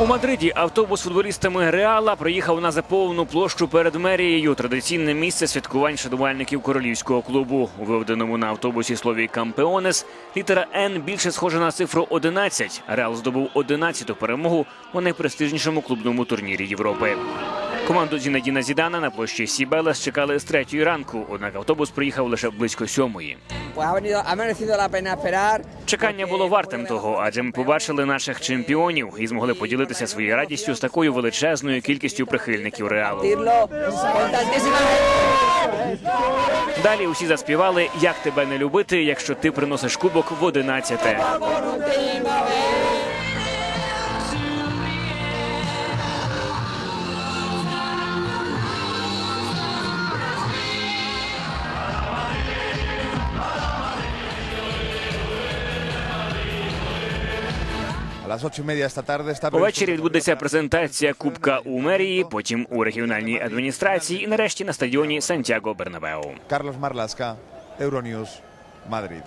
У Мадриді автобус футболістами Реала приїхав на заповну площу перед мерією. Традиційне місце святкувань шанувальників королівського клубу. У виведеному на автобусі слові Кампеонес літера Н більше схожа на цифру 11. Реал здобув 11-ту перемогу у найпрестижнішому клубному турнірі Європи. Команду Зінедіна Зідана на площі Сібелес чекали з третьої ранку, однак автобус приїхав лише близько сьомої. Чекання було вартим того, адже ми побачили наших чемпіонів і змогли поділитися своєю радістю з такою величезною кількістю прихильників реалу. Далі усі заспівали Як тебе не любити, якщо ти приносиш кубок в одинадцяте. Увечері відбудеться презентація Кубка у мерії, потім у регіональній адміністрації і нарешті на стадіоні Сантьяго Бернабеу. Карлос Марласка, Euronews, Madrid.